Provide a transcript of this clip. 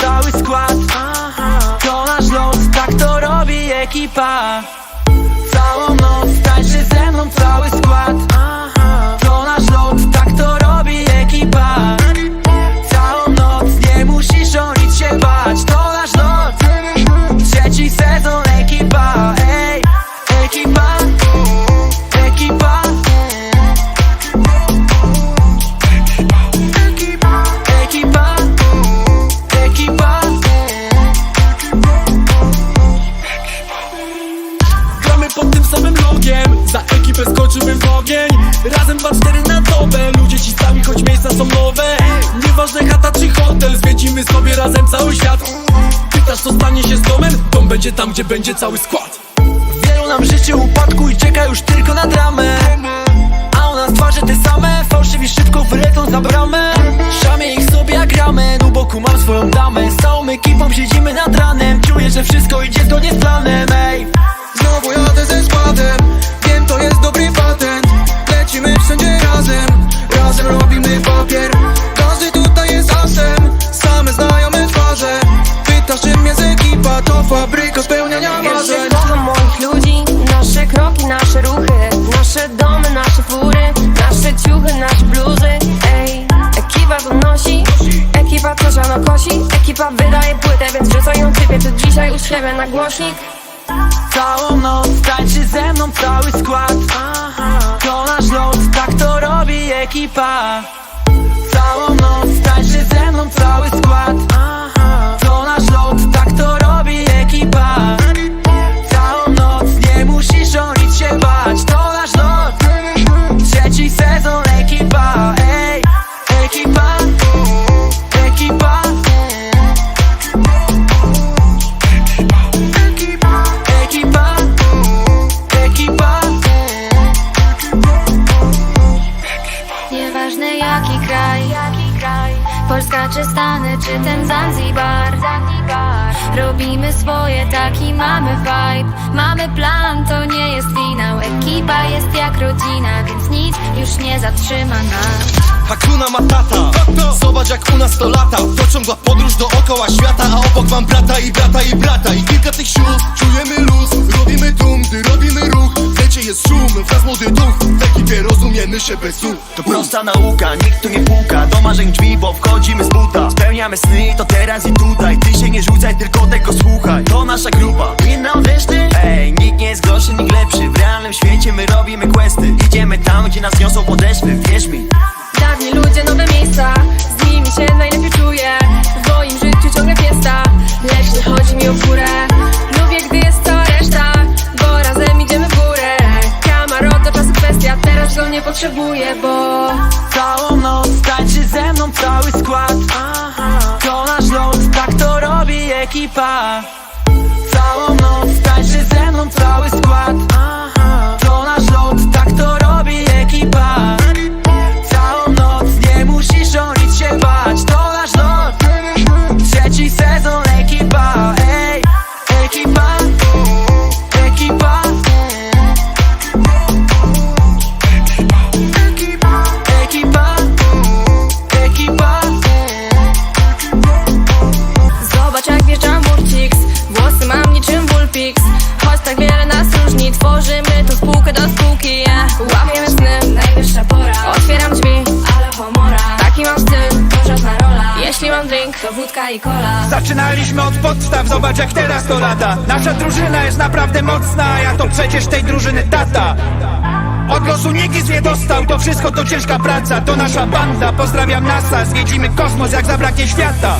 cały skład. To nasz los, tak to robi ekipa samym logiem. Za ekipę skoczymy w ogień. Razem 2-4 na dobę. Ludzie ci sami, choć miejsca są nowe. Nieważne chata czy hotel Zwiedzimy sobie razem cały świat. Pytasz co stanie się z domem? Dom będzie tam, gdzie będzie cały skład. Wielu nam życie upadku i czeka już tylko na dramę. A u nas twarze te same. Fałszywi szybko wylecą za bramę. Szamie ich sobie jak ramen U boku mam swoją damę. Z całą ekipą siedzimy nad ranem. Czuję, że wszystko idzie zgodnie Ekipa to ziano kosi Ekipa wydaje płytę, więc wrzucaj ją typie To dzisiaj u siebie na głośnik. Całą noc tańczy ze mną cały skład. To nasz los, tak to robi ekipa Polska czy Stany, czy ten Zanzibar? Robimy swoje, taki mamy vibe. Mamy plan, to nie jest finał Ekipa jest jak rodzina, więc nic już nie zatrzyma nas. Hakuna Matata Zobacz jak u nas to lata. To ciągła podróż dookoła świata A obok mam brata i brata i brata. I kilka tych sił Czujemy luz, robimy tłum Gdy robimy ruch, w lecie jest szum Wraz młody duch, w ekipie rozumiemy się bez słów To prosta nauka, nikt tu nie puka. Do marzeń drzwi, bo wchodzimy z buta. Spełniamy sny, to teraz i tutaj. Ty się nie rzucaj, tylko tego słuchaj. To nasza grupa, potrzebuję, bo Całą noc tańczy ze mną cały skład. To nasz lot, tak to robi ekipa drink, to wódka i cola Zaczynaliśmy od podstaw, zobacz jak teraz to lata. Nasza drużyna jest naprawdę mocna, a ja to przecież tej drużyny tata. Od losu nikt nic nie dostał, to wszystko to ciężka praca. To nasza banda, pozdrawiam NASA. Zwiedzimy kosmos jak zabraknie świata